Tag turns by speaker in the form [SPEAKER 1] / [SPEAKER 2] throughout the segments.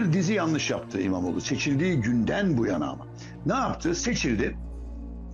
[SPEAKER 1] bir dizi yanlış yaptı İmamoğlu. Seçildiği günden bu yana ama. Ne yaptı? Seçildi.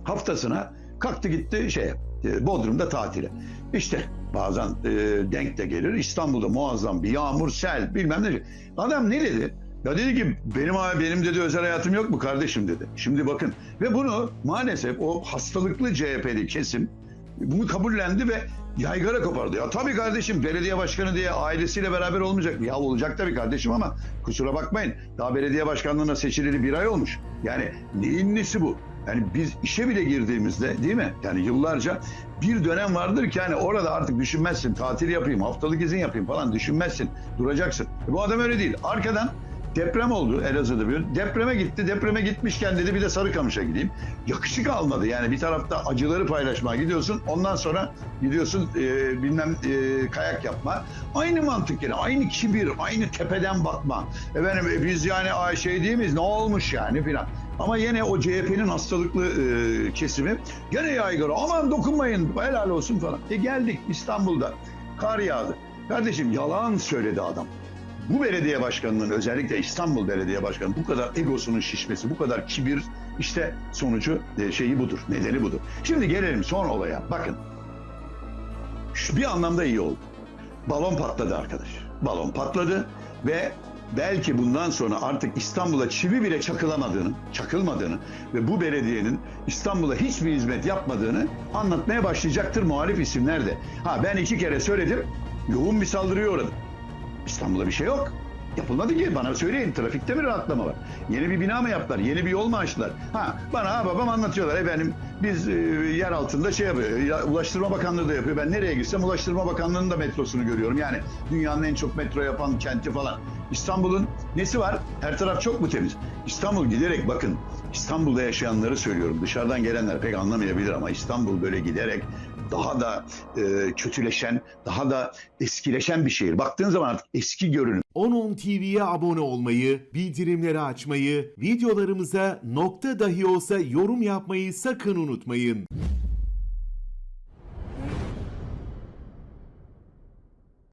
[SPEAKER 1] Haftasına kalktı gitti şeye e, Bodrum'da tatile. İşte bazen e, denk de gelir. İstanbul'da muazzam bir yağmur, sel bilmem ne. Adam ne dedi? Ya dedi ki benim benim dedi özel hayatım yok mu kardeşim dedi. Şimdi bakın ve bunu maalesef o hastalıklı CHP'li kesim bunu kabullendi ve yaygara kopardı. Ya tabii kardeşim belediye başkanı diye ailesiyle beraber olmayacak mı? Ya olacak tabii kardeşim ama kusura bakmayın. Daha belediye başkanlığına seçileli bir ay olmuş. Yani neyin nesi bu? Yani biz işe bile girdiğimizde değil mi? Yani yıllarca bir dönem vardır ki hani orada artık düşünmezsin. Tatil yapayım, haftalık izin yapayım falan düşünmezsin. Duracaksın. E bu adam öyle değil. Arkadan Deprem oldu Elazığ'da bir. Depreme gitti. Depreme gitmişken dedi bir de Sarıkamış'a gideyim. Yakışık almadı. Yani bir tarafta acıları paylaşmaya gidiyorsun. Ondan sonra gidiyorsun e, bilmem e, kayak yapma. Aynı mantık yani. Aynı kibir, aynı tepeden bakma. Efendim e, biz yani şey değil miyiz? Ne olmuş yani filan. Ama yine o CHP'nin hastalıklı e, kesimi gene yaygara. Aman dokunmayın helal olsun falan. E geldik İstanbul'da. Kar yağdı. Kardeşim yalan söyledi adam bu belediye başkanının özellikle İstanbul Belediye Başkanı bu kadar egosunun şişmesi, bu kadar kibir işte sonucu e, şeyi budur, nedeni budur. Şimdi gelelim son olaya. Bakın. Şu bir anlamda iyi oldu. Balon patladı arkadaş. Balon patladı ve belki bundan sonra artık İstanbul'a çivi bile çakılamadığını, çakılmadığını ve bu belediyenin İstanbul'a hiçbir hizmet yapmadığını anlatmaya başlayacaktır muhalif isimler de. Ha ben iki kere söyledim, yoğun bir saldırıya uğradım. İstanbul'da bir şey yok. Yapılmadı ki bana söyleyin trafikte mi rahatlama var? Yeni bir bina mı yaptılar? Yeni bir yol mu açtılar? Ha bana ha babam anlatıyorlar efendim biz e, yer altında şey yapıyor. ya, Ulaştırma Bakanlığı da yapıyor. Ben nereye gitsem Ulaştırma Bakanlığı'nın da metrosunu görüyorum. Yani dünyanın en çok metro yapan kenti falan. İstanbul'un nesi var? Her taraf çok mu temiz? İstanbul giderek bakın İstanbul'da yaşayanları söylüyorum. Dışarıdan gelenler pek anlamayabilir ama İstanbul böyle giderek daha da e, kötüleşen, daha da eskileşen bir şehir. Baktığın zaman artık eski görünüm.
[SPEAKER 2] 10.10 TV'ye abone olmayı, bildirimleri açmayı, videolarımıza nokta dahi olsa yorum yapmayı sakın unutmayın.